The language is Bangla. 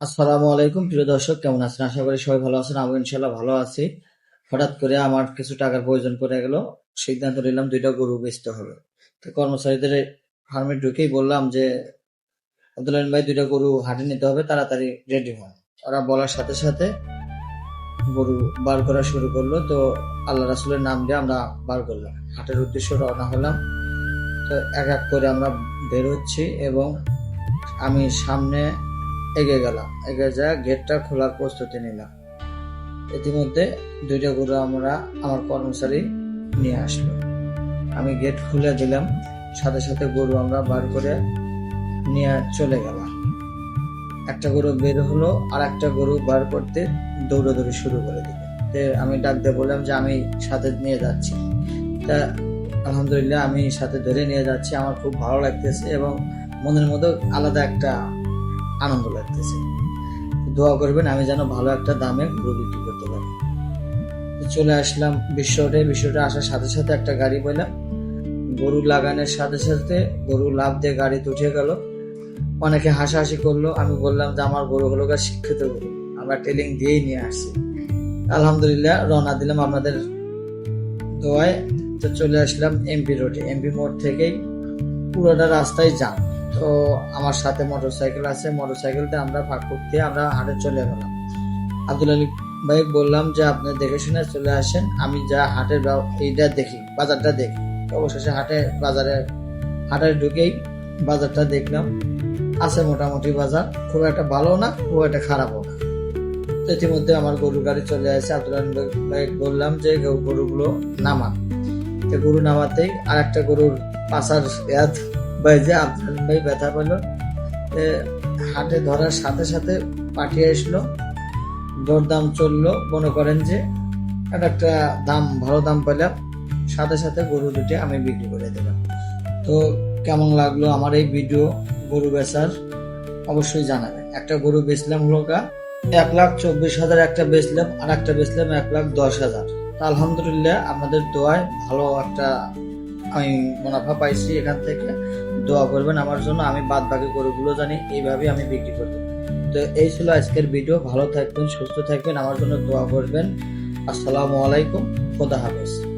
আসসালামু আলাইকুম, প্রিয় দর্শক, কেমন আছেন? আশা করি সবাই ভালো আছেন আমি ইনশাল্লাহ ভালো আছি। হঠাৎ করে আমার কিছু টাকার প্রয়োজন পড়ে গেল, সিদ্ধান্ত নিলাম দুইটা গরু বেচতে হবে। তো কর্মচারীদের ফার্মে ঢুকেই বললাম যে, আব্দুল ভাই, দুইটা গরু হাটে নিতে হবে, তাড়াতাড়ি রেডি হন। ওরা বলার সাথে সাথে গরু বার করা শুরু করল। তো আল্লাহ রাসুলের নাম দিয়ে আমরা বার করলাম। হাটের উদ্দেশ্য রওনা হলাম। তো এক এক করে আমরা বের হচ্ছি এবং আমি সামনে এগিয়ে গেলাম এগিয়ে যা গেটটা খোলার প্রস্তুতি নিলাম। ইতিমধ্যে দুইটা গরু আমরা আমার কর্মচারী নিয়ে আসলো। আমি গেট খুলে দিলাম। সাথে সাথে গরু আমরা বার করে নিয়ে চলে গেলাম। একটা গরু বের হলো আর একটা গরু বার করতে দৌড়াদৌড়ি শুরু করে দিল। আমি ডাক দিয়ে বললাম যে, আমি সাথে নিয়ে যাচ্ছি। তা আলহামদুলিল্লাহ আমি সাথে ধরে নিয়ে যাচ্ছি। আমার খুব ভালো লাগতেছে এবং মনের মধ্যে আলাদা একটা আনন্দ লাগতেছে। দোয়া করবেন, আমি যেন ভালো একটা দামে গরু বিক্রি করতে পারি। চলে আসলাম বিশ্বটে বিশ্বটে আসার সাথে সাথে একটা গাড়ি পেলাম। গরু লাগানোর সাথে সাথে গরু লাভ দিয়ে গাড়িতে উঠে গেল। অনেকে হাসাহাসি করল। আমি বললাম যে, আমার গরু হলো গা শিক্ষিত গরু আমরা ট্রেলিং দিয়েই নিয়ে আসছি। আলহামদুলিল্লাহ রওনা দিলাম আপনাদের দোয়ায়। তো চলে আসলাম এমপি রোডে। এমপি মোড় থেকেই পুরোটা রাস্তায় যান। তো আমার সাথে মোটর সাইকেল আছে মোটর সাইকেলটা আমরা ফাঁক করতে আমরা হাটে চলে গেলাম। আব্দুল আলী ভাই বললাম যে, আপনি দেখে শুনে চলে আসেন, আমি যা হাটের এইটা দেখি, বাজারটা দেখি। অবশেষে হাটে, বাজারে, হাটে ঢুকেই বাজারটা দেখলাম। আছে মোটামুটি বাজার, খুব একটা ভালো না, খুব একটা খারাপও না। ইতিমধ্যে আমার গরুর গাড়ি চলে আসে। আব্দুল ভাই বললাম যে গরুগুলো নামান তো গরু নামাতেই আর একটা গরুর পাশার ইয়াদ বাইজে আব্দুল ভাই ব্যথা পেল হাটে ধরার সাথে সাথে পাঠিয়ে আসলো, দরদাম চলল, মনে করেন যে একটা দাম, ভালো দাম পেলাম, সাথে সাথে গরু দুটি আমি বিক্রি করে দিলাম। তো কেমন লাগল আমার এই ভিডিও গরু বেচার? অবশ্যই জানাবেন। একটা গরু বেচলাম গা এক লাখ চব্বিশ হাজার, একটা বেচলাম, আর একটা বেচলাম এক লাখ দশ হাজার। আলহামদুলিল্লাহ আপনাদের দোয়ায় ভালো একটা আমি মুনাফা পাইছি এখান থেকে। দোয়া করবেন আমার জন্য, আমি বাদ বাকি গরুগুলো জানি এইভাবে আমি বিক্রি করব। তো এই ছিল আজকের ভিডিও, ভালো থাকবেন, সুস্থ থাকবেন, আমার জন্য দোয়া করবেন। আসসালামু আলাইকুম, খোদা হাফেজ।